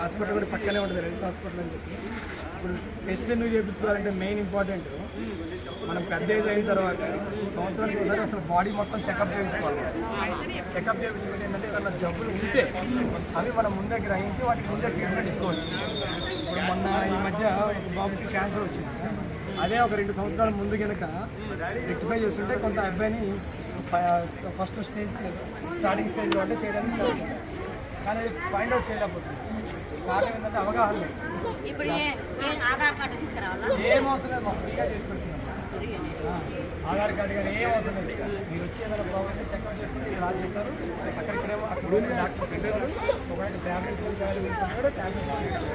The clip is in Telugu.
హాస్పిటల్ కూడా పక్కనే ఉంటుంది రెండు హాస్పిటల్ అని చెప్పి. ఇప్పుడు టెస్ట్ ఎందుకు చేయించుకోవాలంటే మెయిన్ ఇంపార్టెంట్. మనం పెద్ద ఏజ్ అయిన తర్వాత సంవత్సరానికి ఒకసారి అసలు బాడీ మొత్తం చెకప్ చేయించుకోవాలి. చెకప్ చేయించుకుంటే ఏంటంటే ఏదైనా జబ్బులు ఉంటే అవి మనం ముందే గ్రహించి వాటికి ముందే ట్రీట్మెంట్ ఇచ్చుకోవచ్చు. ఇప్పుడు మొన్న ఈ మధ్య ఒక బాబుకి క్యాన్సర్ వచ్చింది. అదే ఒక రెండు సంవత్సరాల ముందు కనుక రెక్టిఫై చేస్తుంటే కొంత అబ్బాయిని ఫస్ట్ స్టేజ్ స్టార్టింగ్ స్టేజ్లో అంటే చేయడానికి చాలా కానీ ఫైండ్ అవుట్ చేయలేకపోతుంది. కారణం ఏంటంటే అవగాహన ఇప్పుడు ఆధార్ కార్డు ఏం అవసరం లేదు మాకు ఫ్రీగా చేసి పెడుతున్నాం ఆ, ఆధార్ కార్డు కానీ ఏం అవసరం లేదు. మీరు వచ్చి ఏదైనా ప్రాబ్లం చెక్అప్ చేసుకుంటే ఇక్కడ రాసేస్తారు. అక్కడ ఇక్కడేమో అక్కడ డాక్టర్స్ ఇస్తారు ఒకవేళ ట్యాబ్లెట్స్ ట్యాబ్లెట్స్